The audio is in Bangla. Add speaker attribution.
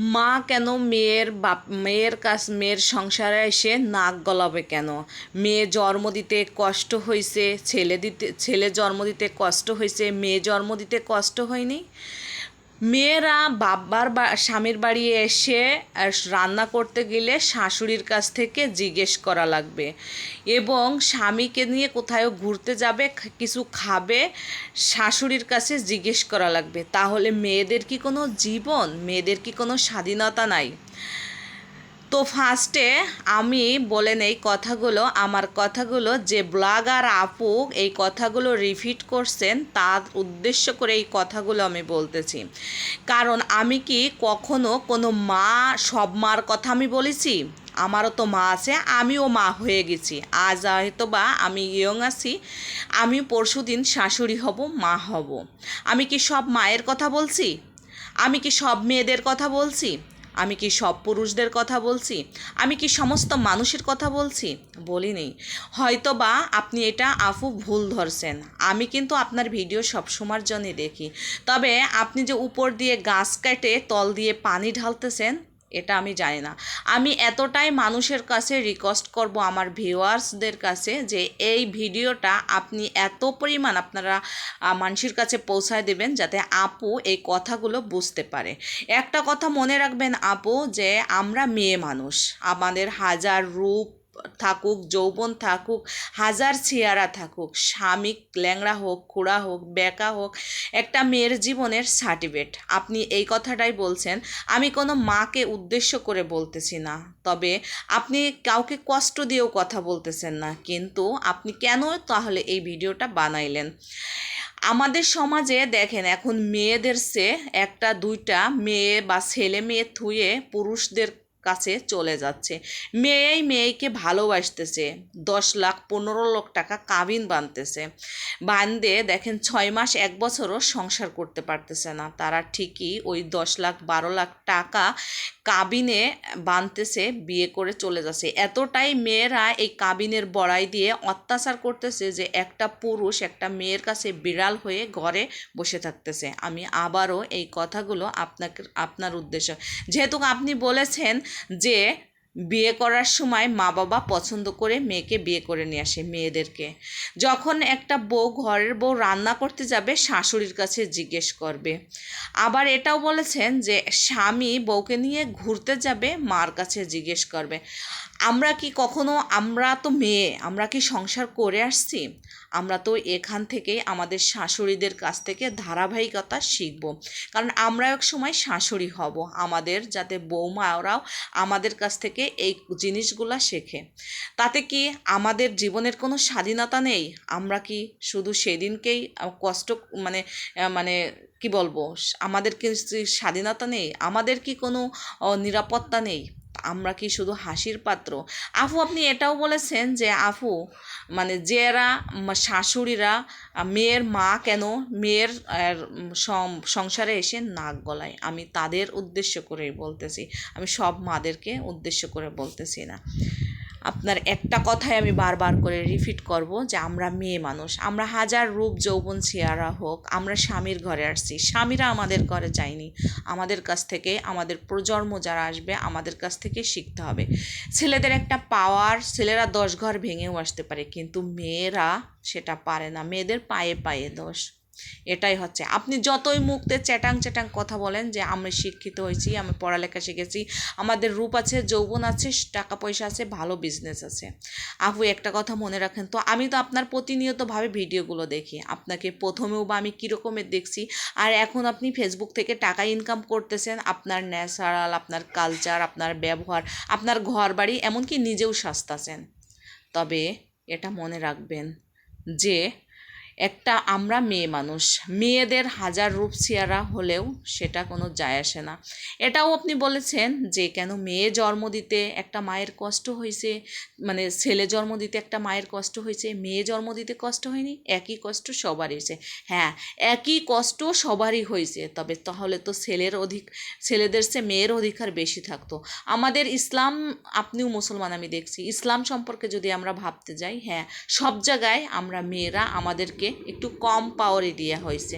Speaker 1: মা কেন মেয়ের বাপ, মেয়ের কাছ, মেয়ের সংসারে এসে নাক গলাবে কেন? মেয়ে জন্ম দিতে কষ্ট হয়েছে ছেলে দিতে, ছেলে জন্ম দিতে কষ্ট হয়েছে মেয়ে জন্ম দিতে কষ্ট হয়নি? মেয়েরা বাবার বা, স্বামীর বাড়ি এসে রান্না করতে গেলে শাশুড়ির কাছ থেকে জিজ্ঞেস করা লাগবে। এবং স্বামীকে নিয়ে কোথায় ঘুরতে যাবে কিছু খাবে, শাশুড়ির কাছে জিজ্ঞেস করা লাগবে। তাহলে মেয়েদের কি কোনো জীবন? মেয়েদের কি কোনো স্বাধীনতা নাই? তো ফার্স্টে আমি বলে নেই কথাগুলো, আমার কথাগুলো যে ব্লগার আপু এই কথাগুলো রিপিট করছেন, তার উদ্দেশ্য করে এই কথাগুলো আমি বলতেছি। কারণ আমি কি কখনো কোনো মা, সব মার কথা আমি বলেছি? আমারও তো মা আছে, আমিও মা হয়ে গেছি। আজ হয়তো বা আমি ইয়ং আছি, আমি পরশু দিন শাশুড়ি হব, মা হব। আমি কি সব মায়ের কথা বলছি? আমি কি সব মেয়েদের কথা বলছি? আমি কি সব পুরুষদের কথা বলছি? আমি কি সমস্ত মানুষের কথা বলছি? বলিনি। হয়তো বা আপনি এটা আফু ভুল ধরছেন। আমি কিন্তু আপনার ভিডিও সবসময়ের জন্যই দেখি। তবে আপনি যে উপর দিয়ে গাছ কেটে তল দিয়ে পানি ঢালতেছেন এটা আমি জানি না। আমি এতটাই মানুষের কাছে রিকোয়েস্ট করব, আমার ভিউয়ার্সদের কাছে, যে এই ভিডিওটা আপনি এত পরিমাণ আপনারা মানুষের কাছে পৌঁছায় দেবেন যাতে আপু এই কথাগুলো বুঝতে পারে। একটা কথা মনে রাখবেন আপু, যে আমরা মেয়ে মানুষ। আমাদের হাজার রূপ থাকুক, যৌবন থাকুক, হাজার চেহারা থাকুক, স্বামী ল্যাংড়া হোক, খুড়া হোক, বেকা হোক, একটা মেয়ের জীবনের সার্টিফিকেট আপনি এই কথাটাই বলছেন, আমি কোনো মাকে উদ্দেশ্য করে বলতেছি না, তবে আপনি কাউকে কষ্ট দিয়েও কথা বলতেছেন না, কিন্তু আপনি কেন তাহলে এই ভিডিওটা বানাইলেন? আমাদের সমাজে দেখেন, এখন মেয়েদের সে একটা দুইটা মেয়ে বা ছেলে মেয়ে থুয়ে পুরুষদের কাছে চলে যাচ্ছে। মেয়েই মেয়েকে ভালোবাসতেছে, দশ লাখ পনেরো লাখ টাকা কাবিন বানতেছে। বান্ধে দেখেন ছয় মাস এক বছরও সংসার করতে পারতেছে না। তারা ঠিকই ওই দশ লাখ বারো লাখ টাকা কাবিনে বানতেছে, বিয়ে করে চলে যাচ্ছে। এতটাই মেয়েরা এই কাবিনের বড়াই দিয়ে অত্যাচার করতেছে যে একটা পুরুষ একটা মেয়ের কাছে বিড়াল হয়ে ঘরে বসে থাকতেছে। আমি আবারও এই কথাগুলো আপনাকে, আপনার উদ্দেশ্য। যেহেতু আপনি বলেছেন যে বিয়ে করার সময় মা বাবা পছন্দ করে মেয়েকে বিয়ে করে নিয়ে আসে মেয়েদেরকে। যখন একটা বউ ঘরের বউ রান্না করতে যাবে, শাশুড়ির কাছে জিজ্ঞেস করবে। আবার এটাও বলেছেন যে স্বামী বউকে নিয়ে ঘুরতে যাবে, মার কাছে জিজ্ঞেস করবে। আমরা কি কখনো আমরা তো মেয়ে, আমরা কি সংসার করে আসছি? আমরা তো এখান থেকে আমাদের শাশুড়িদের কাছ থেকে ধারাবাহিকতা শিখব। কারণ আমরা এক সময় শাশুড়ি হব, আমাদের যাতে বৌমারাও আমাদের কাছ থেকে এই জিনিসগুলো শেখে। তাতে কি আমাদের জীবনের কোনো স্বাধীনতা নেই? আমরা কি শুধু সেদিনকেই কষ্ট মানে মানে কি বলব, আমাদের কি স্বাধীনতা নেই? আমাদের কি কোনো নিরাপত্তা নেই? আমরা কি শুধু হাসির পাত্র? আফু, আপনি এটাও বলেছেন যে আফু মানে যেরা শাশুড়িরা মেয়ের মা কেন মেয়ের সংসারে এসে নাক গলায়? আমি তাদের উদ্দেশ্য করেই বলতেছি। আমি সব মাদেরকে উদ্দেশ্য করে বলতেছি না। আপনার একটা কথাই আমি বারবার করে রিপিট করব যে আমরা মেয়ে মানুষ, আমরা হাজার রূপ যৌবন চেহারা হোক, আমরা স্বামীর ঘরে আসছি। স্বামীরা আমাদের ঘরে যায়নি। আমাদের কাছ থেকে, আমাদের প্রজন্ম যারা আসবে, আমাদের কাছ থেকে শিখতে হবে। ছেলেদের একটা পাওয়ার ছেলেরা দশ ঘর ভেঙেও আসতে পারে, কিন্তু মেয়েরা সেটা পারে না। মেয়েদের পায়ে পায়ে দোষ। এটাই হচ্ছে। আপনি যতই মুখতে চ্যাটাং চ্যাটাং কথা বলেন যে, আমি শিক্ষিত হয়েছি, আমি পড়ালেখা শিখেছি, আমাদের রূপ আছে, যৌবন আছে, টাকা পয়সা আছে, ভালো বিজনেস আছে। আপু, একটা কথা মনে রাখেন তো, আমি তো আপনার প্রতিনিয়তভাবে ভিডিওগুলো দেখি। আপনাকে প্রথমেও বা আমি কীরকমের দেখছি, আর এখন আপনি ফেসবুক থেকে টাকা ইনকাম করতেছেন, আপনার ন্যাচারাল, আপনার কালচার আপনার ব্যবহার, আপনার ঘর বাড়ি এমনকি নিজেও সাজতাছেন। তবে এটা মনে রাখবেন যে একটা আমরা মেয়ে মানুষ। মেয়েদের হাজার রূপ চেহারা হলেও সেটা কোনো যায় আসে না। এটাও আপনি বলেছেন যে কেন মেয়ে জন্ম দিতে একটা মায়ের কষ্ট হয়েছে মানে ছেলে জন্ম দিতে একটা মায়ের কষ্ট হয়েছে, মেয়ে জন্ম দিতে কষ্ট হয়নি, একই কষ্ট সবারই হয়েছে। হ্যাঁ একই কষ্ট সবারই হয়েছে, তবে তাহলে তো ছেলের অধিক, ছেলেদের চেয়ে মেয়ের অধিকার বেশি থাকতো। আমাদের ইসলাম, আপনিও মুসলমান, আমি দেখছি। ইসলাম সম্পর্কে যদি আমরা ভাবতে যাই হ্যাঁ সব জায়গায় আমরা মেয়েরা আমাদেরকে একটু কম পাওয়ারে দেওয়া হয়েছে।